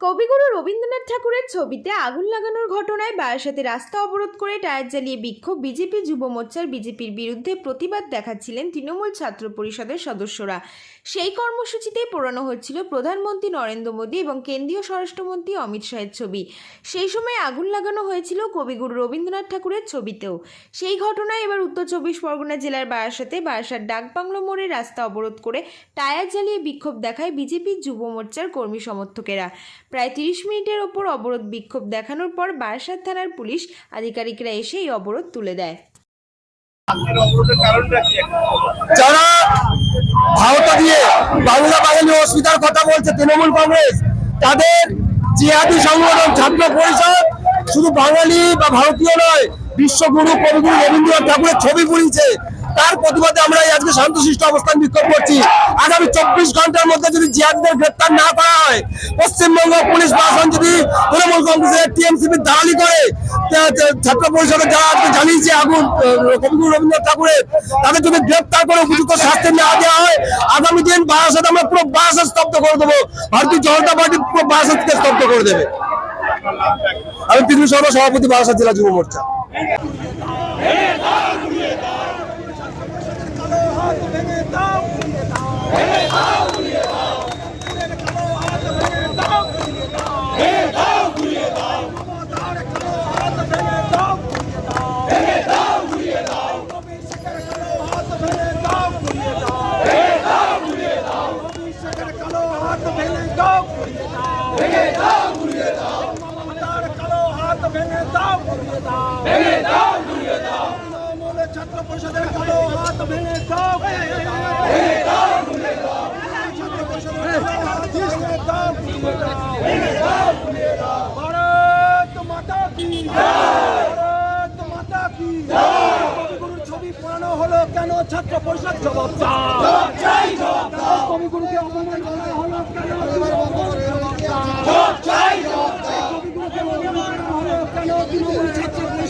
কবিগুরু রবীন্দ্রনাথ ঠাকুরের ছবিতে আগুন লাগানোর ঘটনায় বারাসাতে রাস্তা অবরোধ করে টায়ার জ্বালিয়ে বিক্ষোভ বিজেপি যুব মোর্চার বিজেপির বিরুদ্ধে প্রতিবাদ দেখাচ্ছিলেন তৃণমূল ছাত্র পরিষদের সদস্যরা। সেই কর্মসূচিতে পোড়ানো হচ্ছিল প্রধানমন্ত্রী নরেন্দ্র মোদী এবং কেন্দ্রীয় স্বরাষ্ট্রমন্ত্রী অমিত শাহের ছবি। সেই সময় আগুন লাগানো হয়েছিল কবিগুরু রবীন্দ্রনাথ ঠাকুরের ছবিতেও। সেই ঘটনায় এবার উত্তর চব্বিশ পরগনা জেলার বারাসাতে বারাসাত ডাকবাংলো মোড়ে রাস্তা অবরোধ করে টায়ার জ্বালিয়ে বিক্ষোভ দেখায় বিজেপির যুব মোর্চার কর্মী সমর্থকেরা। প্রায় তিরিশ মিনিটের ওপর অবরোধ বিক্ষোভ দেখানোর পর বারাসাত থানার পুলিশ আধিকারিকরা এসে এই অবরোধ তুলে দেয়। যারা ভারত দিয়ে বাংলা বাঙালি অস্মিতার কথা বলছে তৃণমূল কংগ্রেস, তাদের জিহাদি সংগঠন ছাত্র পরিষদ শুধু বাঙালি বা ভারতীয় নয়, বিশ্বগুরু কবিগুরু রবীন্দ্রনাথ ঠাকুরের ছবি পুড়িয়েছে তার প্রতিবাদে আমরা আজকে শান্তশিষ্ট অবস্থান বিক্ষোভ করছি। আগামী চব্বিশ ঘণ্টার মধ্যে যদি জিহাদিদের গ্রেপ্তার না করা হয়, পশ্চিমবঙ্গ পুলিশ প্রশাসন যদি তৃণমূল কংগ্রেসের টিএমসিপি দালালি করে ছাত্র পরিষদের যারা আজকে জানিয়েছে আগুন কবিগুরু রবীন্দ্রনাথ ঠাকুরের, তাদের যদি গ্রেপ্তার করে উপযুক্ত শাস্তি না দেওয়া হয়, আগামী দিন বারাসাত আমরা পুরো বারাসাত স্তব্ধ করে দেবো। ভারতীয় জনতা পার্টি পুরো বারাসাতকে স্তব্ধ করে দেবে। আমি পৃথিবী সভা সভাপতি বারাসাত জেলা যুব মোর্চা। ছাত্র পরিষদের কালো হাত ভেঙে দাও ভেঙে দাও ছাত্র পরিষদের কালো হাত ভেঙে দাও ভেঙে দাও ভারত মাতা কি ভারত মাতা কি কবিগুরুর ছবি পড়ানো হলো কেন ছাত্র পরিষদ জবাব দাও কবিগুরুকে অপমান করা হলো কেন জবাব দাও কবিগুরুকে অপমান করা হলো কেন তৃণমূল ছাত্র পরিষদ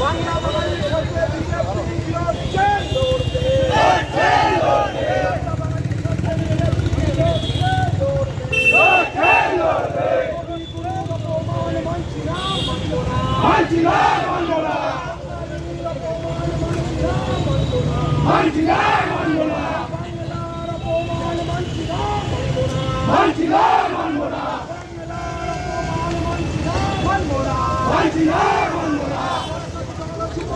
বাংলা বাঙালি সরকার বিজেপি লড়ছে, লড়বে। কবিগুরুর অপমান মানছি না, মানব না। মানছি না, মানব